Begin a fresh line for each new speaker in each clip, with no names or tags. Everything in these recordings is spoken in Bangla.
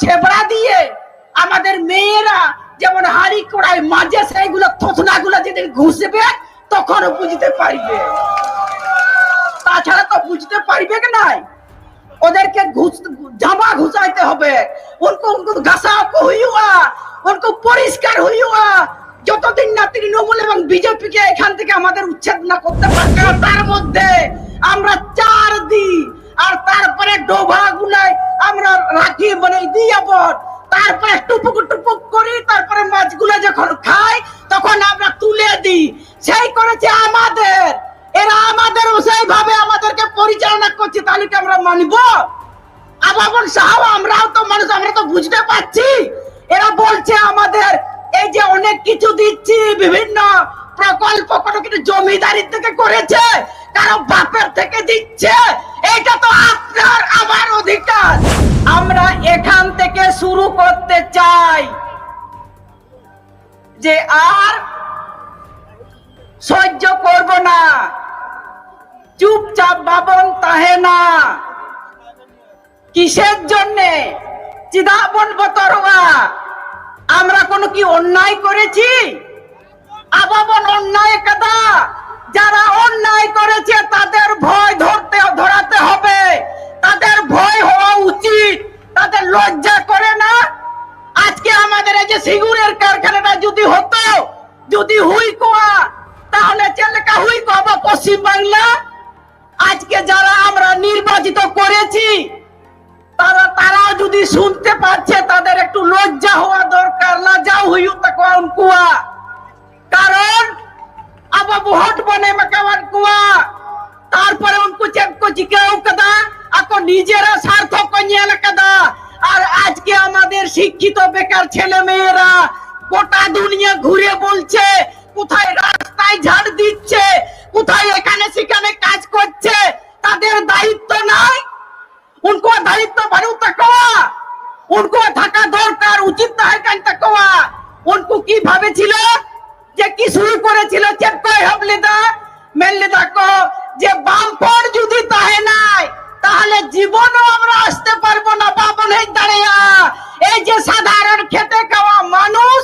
ছেবড়া দিয়ে আমাদের মেয়েরা যেমন হাড়ি কড়াই মাঝে সেইগুলো থতনা গুলো যেদিন ঘুষবে তখন বুঝতে পারবে। তাছাড়া তো বুঝতে পারবে কি নাই? ওদেরকে ঘুষ, জামা ঘুষাইতে হবে। উনকো উনকো ঘাসাও কো হইয়া উনকো পরিষ্কার হইয়া যতদিন না তৃণমূল এবং বিজেপিকে এখান থেকে আমাদের উচ্ছেদ না করতে পারবে, তার মধ্যে আমরা চার দিই আর তারপরে ডোভা গুলায় আমরা রাখি মানে দিই আবার তারপরে টুপুক টুপুক করি, তারপরে মাছগুলো যখন খাই, তখন আমরা তুলে দিই। সেই করেছে আমাদের। এরা আমাদেরও সেইভাবে আমাদেরকে পরিচালনা করছে, তাহলে কি আমরা মানব? আবার সাহাব, আমরাও তো মানুষ, আমরা তো বুঝতে পারছি। এরা বলছে আমাদের, এই যে অনেক কিছু দিচ্ছি, বিভিন্ন প্রকল্প কোনো কিছু জমিদারি থেকে করেছে, কারও বাপের থেকে দিচ্ছে। এটা তো আপনার, আমার অধিকার। আমরা এখান থেকে শুরু করতে চাই যে আর সহ্য করব না। চুপচাপ বাবন তাহে না। কিসের জন্যে? চিদা বলব তরোয়া আমরা কোনো কি অন্যায় করেছি? আবাবন অন্যায় কাদা। যারা অন্যায় করেছে, তাদের ভয় ধরতে, ধরাতে হবে। তাদের ভয় হওয়া উচিত। তাদের লজ্জা করে না। আজকে আমাদের এই যে সিগুরের কারখানাটা যদি হতো, যদি হুই কোয়া, তাহলে চেলেকা হুই বা পশ্চিম বাংলা, আজকে যারা আমরা নির্বাচিত করেছি, তারা তারা যদি শুনতে পাচ্ছে, তাদের একটু লজ্জা হওয়া দরকার। লজ্জা হুইউ তাকো अब अब वोट बने मकवन कुआ तार पर उनको चेक को जिकाऊ कदा ako নিজেরা স্বার্থক নিয়ে কদা আর আজকে আমাদের শিক্ষিত বেকার ছেলে মেয়েরা গোটা দুনিয়া ঘুরে বলছে, কোথায় রাস্তায় ঝাড় দিচ্ছে, কোথায় এখানে সেখানে কাজ করছে, তাদের দায়িত্ব নাই। उनको दायित्व बनो तकवा उनको থাকা দরকার, উচিত তাই কান तकवा उनको কীভাবে ছিল কি শুরু করেছিল, চেক কই হাবলিদা মেললিদা কো, যে বামপর যদি তাহে নাই, তাহলে জীবনও আমরা আসতে পারব না বাবন এই দাঁড়িয়া এই যে সাধারণ খেতে খাওয়া মানুষ,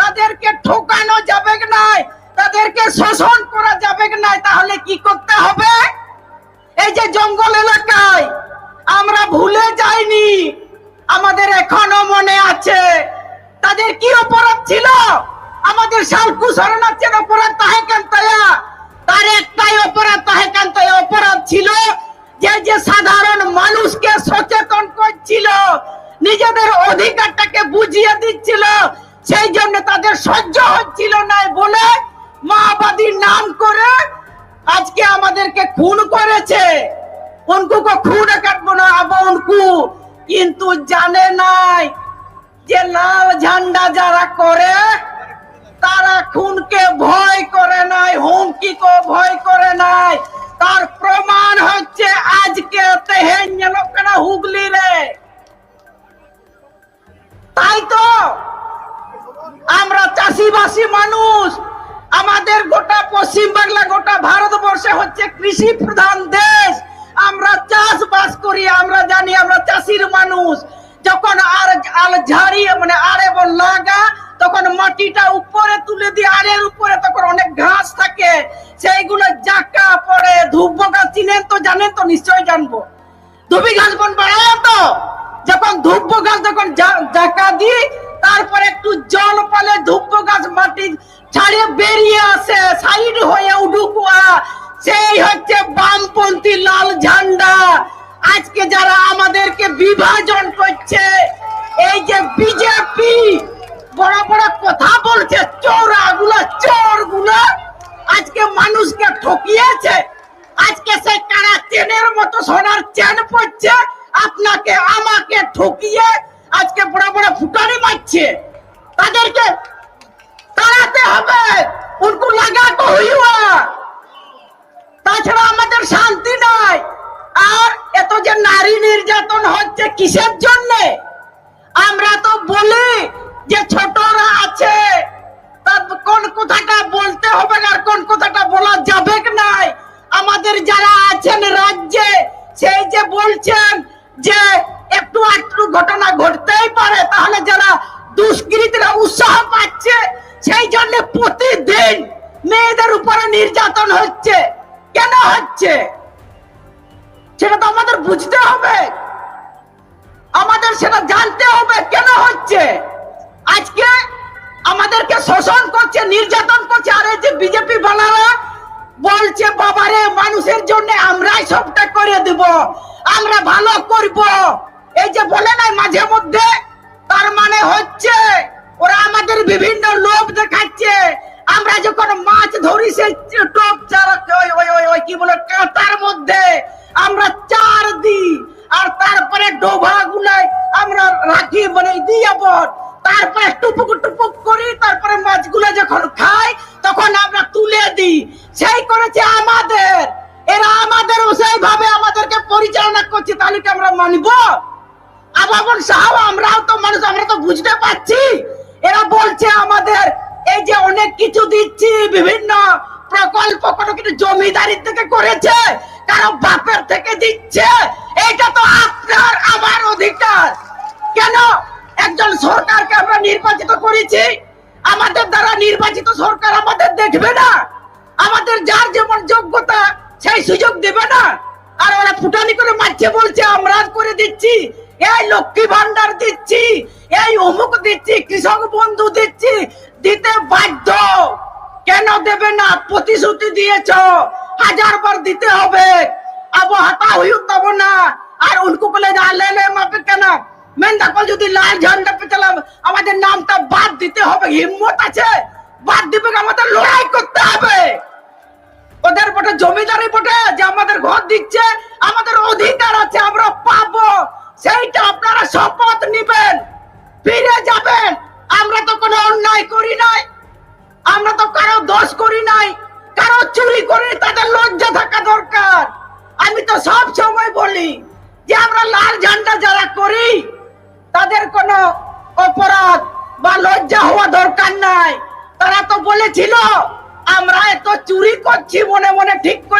তাদেরকে ঠকানো যাবে নাই? তাদেরকে শোষণ করা যাবে নাই? তাহলে কি করতে হবে? এই যে জঙ্গল এলাকায়, আমরা ভুলে যাইনি, আমাদের এখনও মনে আছে, তাদের কি অপরাধ ছিল? আমাদের সালকু শরণার্থীর অপরাধ তাহে কেন তায়া তার একটাই অপরাধ তাহে কেন অপরাধ ছিল যে যে সাধারণ মানুষকে সচেতন করছিল, নিজেদের অধিকারটাকে বুঝিয়ে দিচ্ছিল, সেই জন্য তাদের সহ্য হচ্ছিল না বলে মাওবাদীর নাম করে আজকে আমাদেরকে খুন করেছে। উনকু কো খুন কাটবো না, আবো উনকু কিন্তু জানে নাই যে লাল ঝান্ডা যারা করে তারা খুনকে ভয় করে নাই, হুমকি কো ভয় করে নাই। তার প্রমাণ হচ্ছে আজকে লোকেরা হুগলি রে। তাই তো আমরা চাষিবাসী মানুষ, আমাদের গোটা পশ্চিম বাংলা, গোটা ভারতবর্ষে হচ্ছে কৃষি প্রধান দেশ। আমরা চাষবাস করি, আমরা জানি আমরা চাষির মানুষ। যখন আর আল ঝাড়ি মানে আরে লাগা তখন মাটিটা উপরে তুলে দিয়ে আরের উপরে তখন অনেক ঘাস থাকে। সেইগুলো জাকা পড়ে ধূপ গাছ চিনেন তো, জানেন তো, নিশ্চয়ই জানব। ধুবি ঘাস বন বাড়ায় তো? যখন ধূপ গাছ যখন জাকা দিই, তারপরে একটু জল পালে ধূপ গাছ মাটি ছাড়িয়ে বেরিয়ে আসে, সাইড হয়ে উডুকুয়া সেই হচ্ছে বামপন্থী লাল ঝান্ডা। আজকে যারা আমাদেরকে বিভাজন করছে, এই যে বিজেপি বড় বড় কথা বলছে চোরা গুলা আজকে মানুষকে ঠকিয়েছে। আজকে সেই কারা চেনের মতো সোনার চেন পড়ছে আপনাকে, আমাকে ঠকিয়ে আজকে বড় বড় ফুটানি মারছে। তাদেরকে তাড়াতে হবে। উनको লাগা হইয়া তাছাড়া আমাদের শান্তি নাই। আর এত যে নারী নির্যাতন হচ্ছে কিসের জন্যে? আমরা তো বলি সেটা জানতে হবে, কেন হচ্ছে? আজকে আমাদেরকে শোষণ করছে, নির্যাতন করছে, আর এই যে বিজেপি বালারা বলছে, বাবারে, মানুষের জন্য আমরাই সবটা করে দেব, আমরা ভালো করব। এই যে বলে নাই মাঝে মধ্যে, তার মানে হচ্ছে ওরা আমাদের বিভিন্ন লোভ দেখাচ্ছে। আমরা যখন মাছ ধরি, সেই টোপ চারা ওই ওই ওই কি বলে, কাঁটার মধ্যে আমরা চার দিই, আর তারপরে ডোভা গুলাই আমরা রাখি মানে দিই আবার তারপরে টুপুক টুপুক করি, তারপরে মাছগুলো যখন খাই, তখন আমরা তুলে দিই। সেই করেছে আমাদের। এরা আমাদের সেইভাবে আমাদেরকে পরিচালনা করছে, তাহলে কি আমরা মানব? আবার সাহাব, আমরাও তো মানুষ, আমরা তো বুঝতে পারছি। এরা বলছে আমাদের, এই যে অনেক কিছু দিচ্ছি, বিভিন্ন প্রকল্প কোনো কিছু জমিদারি থেকে করেছে কারও বাপের থেকে দিচ্ছে এটা তো আপনার, আমার অধিকার। কেন? একজন সরকারকে আমরা নির্বাচিত করেছি, আমাদের দ্বারা নির্বাচিত সরকার আমাদের দেখবে না। আমাদের যার যেমন যোগ্যতা, সেই সুযোগ দেবে না। আর ওরা ফুটানি করে মারছে বলছে, আমরা করে দিচ্ছি, এই লক্ষ্মী ভান্ডার দিচ্ছি, এই অমুক দিচ্ছি, কৃষক বন্ধু দিচ্ছি, দিতে বাধ্য। কেন দেবে না? প্রতিশ্রুতি দিয়েছ। হাজার বার দিতে হবে। আর উনকু বলে যা মাপে কেন? মেন দেখো যদি লাল ঝান্ডা পে আমাদের নামটা বাদ দিতে হবে। হিম্মত আছে? বাদ দিবে আমাদের লড়াই করতে হবে। ওদের বটে, জমিদারি বটে, যে আমাদের ঘর দিচ্ছে, আমাদের অধিকার আছে। আমরা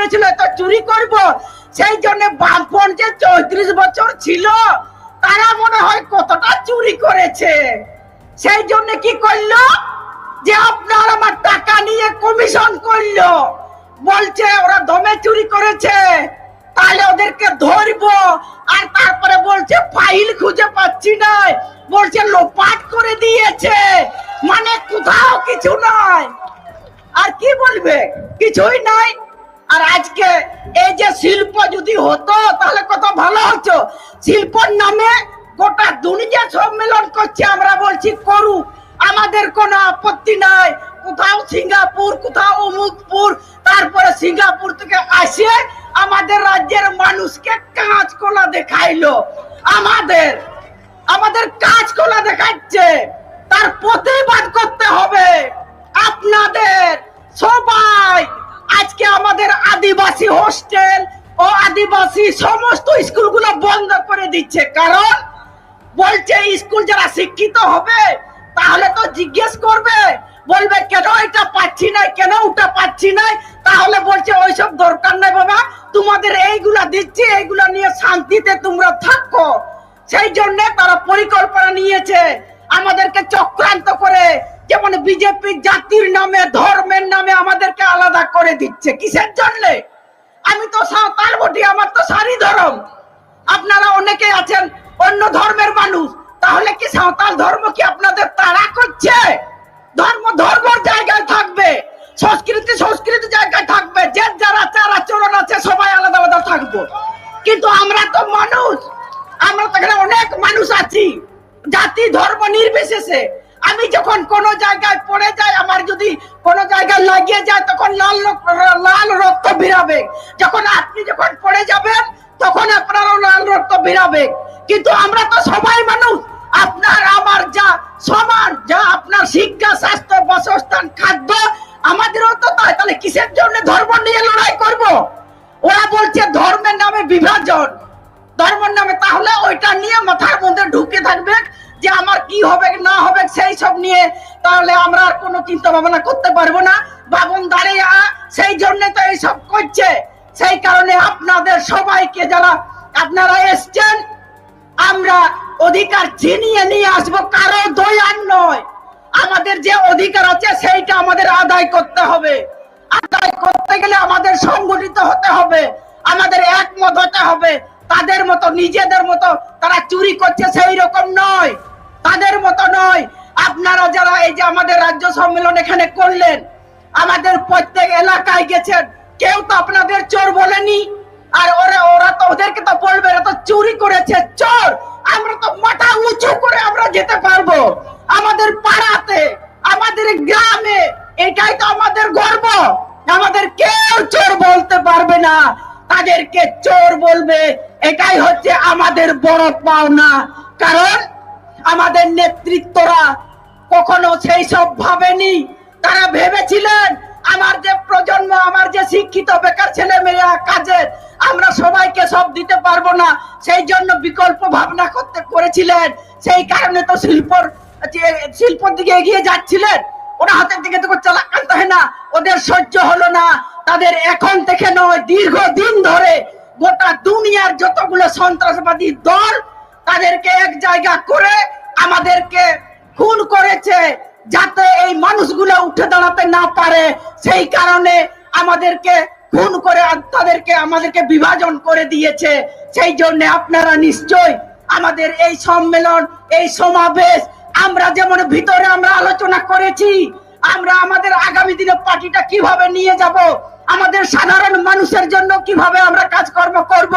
করেছিল এত চুরি করব। সেই জন্য বামপন যে চৌত্রিশ বছর ছিল, তারা মনে হয় কতটা চুরি করেছে। সেই জন্য কি করল? যে আপনার আমার টাকা নিয়ে কমিশন করল। বলছে, ওরা দমে চুরি করেছে, তাহলে ওদেরকে ধরবো। আর তারপরে বলছে, ফাইল খুঁজে পাচ্ছি না। বলছে, লোপাট করে দিয়েছে। মানে কোথাও কিছু নাই। আর কি বলবে? কিছুই নাই। আর আজকে এই যে শিল্প যদি হতো, তাহলে কত ভালো হতো। শিল্পর নামে গোটা দুনিয়া সম্মেলন করছে, আমরা বলছি করুক আমাদের কোনো আপত্তি নাই। কোথাও সিঙ্গাপুর, কোথাও অমুকপুর, তারপরে সিঙ্গাপুর থেকে আসে আমাদের রাজ্যের মানুষকে কাঁচকলা দেখাইলো। আমাদের আমাদের কাঁচকলা দেখাচ্ছে। হোস্টেল ও আদিবাসী সমস্ত স্কুলগুলো বন্ধ করে দিচ্ছে। কারণ বলছে, স্কুল যারা শিক্ষিত হবে, তাহলে তো জিজ্ঞেস করবে, বলবে, কেন এটা পাচ্ছি না কেন ওটা পাচ্ছি না তাহলে বলছে, ওইসব দরকার নাই বাবা, তোমাদের এইগুলা দিচ্ছি, এইগুলা নিয়ে শান্তিতে তোমরা থাকো। সেই জন্য তারা পরিকল্পনা নিয়েছে, আমাদেরকে চক্রান্ত করে, যেমন বিজেপি জাতির নামে, ধর্মের নামে আমাদেরকে আলাদা করে দিচ্ছে। কিসের জন্য? আমি তো সাঁওতাল বটি, আমার তো সারি ধর্ম। আপনারা অনেকে আছেন অন্য ধর্মের মানুষ, তাহলে কি সাঁওতাল ধর্ম কি আপনাদের তাড়া করছে? ধর্ম, ধর্মর জায়গায় থাকবে, সংস্কৃতি সংস্কৃতি জায়গায় থাকবে, যে যার আচার আচরণ আছে, সবাই আলাদা আলাদা থাকব। কিন্তু আমরা তো মানুষ, আমরা তো এখানে অনেক মানুষ আছি। জাতি, ধর্ম নির্বিশেষে আমি যখন কোন জায়গায় পড়ে যাই, আমার যদি কোন জায়গায় লাগিয়ে যায়, তখন লাল লাল রক্ত বেরাবে। যখন আপনি যখন পড়ে যাবেন, তখন আপনারও লাল রক্ত বেরাবে। কিন্তু আমরা তো সবাই মানুষ। আপনার, আমার যা সমান যা আপনার শিক্ষা, স্বাস্থ্য, বাসস্থান, খাদ্য, আমাদেরও তো তাই। তাহলে কিসের জন্য ধর্ম নিয়ে লড়াই করব? ওরা বলছে ধর্মের নামে বিভাজন। ধর্মের নামে, তাহলে ওইটা নিয়ে মাথার মধ্যে ঢুকে থাকবে যে আমার কি হবে, না হবে, সেই সব নিয়ে তাহলে আমরা আর কোনো চিন্তা ভাবনা করতে পারব না। বাবন দাঁড়িয়ে সেই জন্য তো এইসব করছে। সেই কারণে আপনাদের সবাইকে যারা আপনারা এসছেন, আমরা অধিকার ছিনিয়ে নিয়ে আসব, কারও দয়ার নয়। আমাদের যে অধিকার আছে, সেইটা আমাদের আদায় করতে হবে। আদায় করতে গেলে আমাদের সংগঠিত হতে হবে, আমাদের একমত হতে হবে। তাদের মতো, নিজেদের মতো তারা চুরি করছে, সেই রকম নয়। তাদের মতো নয়। আপনারা যারা এই যে আমাদের রাজ্য সম্মেলন এখানে করলেন, আমাদের প্রত্যেক এলাকায় গেছেন, কেউ তো আপনাদের চোর বলেনি। আর ওরা ওরা তো ওদেরকে তো বলবে, এরা তো চুরি করেছে, চোর। আমরা তো মাথা উঁচু করে আমরা যেতে পারব। আমাদের পাড়াতে, আমাদের গ্রামে, এটাই তো আমাদের গর্ব। আমাদের কেউ চোর বলতে পারবে না। তাদেরকে চোর বলবে, এটাই হচ্ছে আমাদের বড় পাওনা। কারণ আমাদের নেতৃত্বরা কখনো সেই সব ভাবেনি। তারা ভেবেছিলেন, আমার যে প্রজন্ম, আমার যে শিক্ষিত বেকার ছেলে মেয়েরা কাজের আমরা সবাইকে সব দিতে পারব না। সেই জন্য বিকল্প ভাবনা করতে, করেছিলেন। সেই কারণে তো শিল্পর শিল্পর দিকে এগিয়ে যাচ্ছিলেন। ওরা হাতের দিকে তো চালাক আনতে হয় না। ওদের সহ্য হলো না। তাদের এখন থেকে নয়, দীর্ঘদিন ধরে গোটা দুনিয়ার যতগুলো সন্ত্রাসবাদী দল তাদেরকে এক জায়গা করে আমাদেরকে খুন করেছে যাতে এই মানুষগুলো উঠে দাঁড়াতে না পারে। সেই কারণে আমাদেরকে খুন করে তাদেরকে আমাদেরকে বিভাজন করে দিয়েছে। সেই জন্য আপনারা নিশ্চয় আমাদের এই সম্মেলন, এই সমাবেশ, আমরা যেমন ভিতরে আমরা আলোচনা করেছি, আমরা আমাদের আগামী দিনে পার্টিটা কীভাবে নিয়ে যাব, আমাদের সাধারণ মানুষের জন্য কীভাবে আমরা কাজকর্ম করব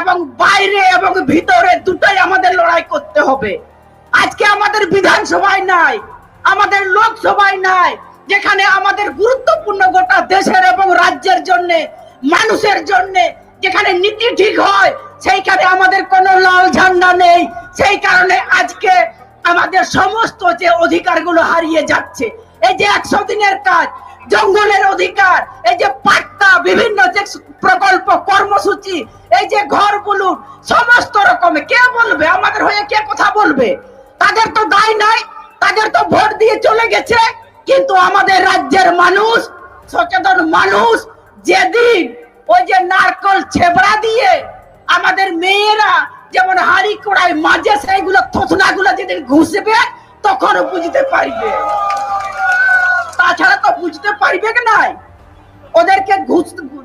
এবং বাইরে এবং ভিতরে দুটাই আমাদের লড়াই করতে হবে। আজকে আমাদের বিধানসভায় নাই, আমাদের লোকসভায় নাই, যেখানে আমাদের গুরুত্বপূর্ণ গোটা দেশের এবং রাজ্যের জন্য, মানুষের জন্য যেখানে নীতি ঠিক হয়, সেইখানে আমাদের কোনো লাল ঝান্ডা নেই। সেই কারণে আজকে আমাদের সমস্ত যে অধিকারগুলো হারিয়ে যাচ্ছে, এই যে একশো দিনের কাজ জঙ্গলের অধিকার, এই যে পাট্টা, বিভিন্ন যে প্রকল্প, কর্মসূচি, এই যে ঘর বলুন সমস্ত রকমে, কে বলবে? আমাদের হয়ে কে কথা বলবে? তাদের তো দায় নাই, তাদের তো ভোট দিয়ে চলে গেছে, কিন্তু আমাদের রাজ্যের মানুষ, সচেতন মানুষ, যেদিন ওই যে নারকল ছেবড়া দিয়ে আমাদের মেয়েরা যেমন হাড়ি কোড়ায় মাঝে, সেইগুলো থোতনা গুলো যেদিন ঘুষবে তখন বুঝতে পারবে। তাছাড়া তো বুঝতে পারবে কি নাই? ওদেরকে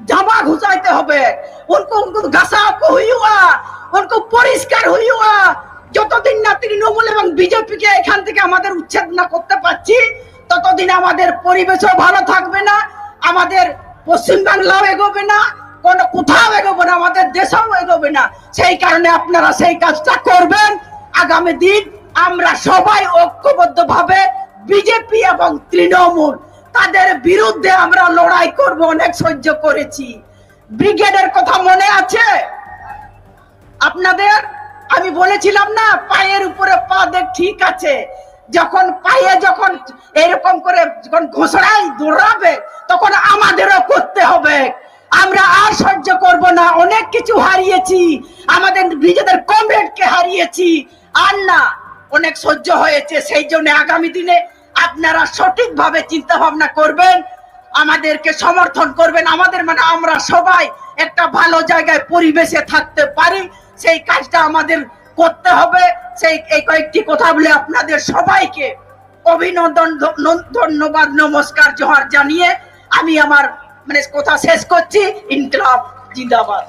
জামা ঘুষাইতে হবে। উনকো উনকো হইয়া উনকো পরিষ্কার হইয়া যতদিন না তৃণমূল এবং বিজেপিকে এখান থেকে আমাদের উচ্ছেদ না করতে পারছি, ততদিন আমাদের পরিবেশও ভালো থাকবে না, আমাদের পশ্চিমবাংলাও এগোবে না, কোনো কোথাও এগোবে না, আমাদের দেশেও এগোবে না। সেই কারণে আপনারা সেই কাজটা করবেন। আগামী দিন আমরা সবাই ঐক্যবদ্ধভাবে বিজেপি এবং তৃণমূল, তাদের বিরুদ্ধে আমরা লড়াই করব, অনেক সহ্য করেছি। ব্রিগেডের কথা মনে আছে? আপনাদের? আমি বলেছিলাম না, পায়ের উপরে পা দেখ, ঠিক আছে। যখন পায়ে যখন এরকম করে যখন ঘোষণায় দৌড়াবে, তখন আমাদেরও করতে হবে। আমরা আর সহ্য করব না, অনেক কিছু হারিয়েছি। আমাদের নিজেদের কমরেডকে হারিয়েছি। আর না অনেক সহ্য হয়েছে, সেই জন্য আগামী দিনে আপনারা সঠিকভাবে চিন্তা ভাবনা করবেন, আমাদেরকে সমর্থন করবেন, আমাদের মানে আমরা সবাই একটা ভালো জায়গায় পরিবেশে থাকতে পারি, সেই কাজটা আমাদের করতে হবে। সেই এই কয়েকটি কথা বলে আপনাদের সবাইকে অভিনন্দন ধন্যবাদ, নমস্কার, জোহার জানিয়ে আমি আমার মানে কথা শেষ করছি। ইনকলাব জিন্দাবাদ।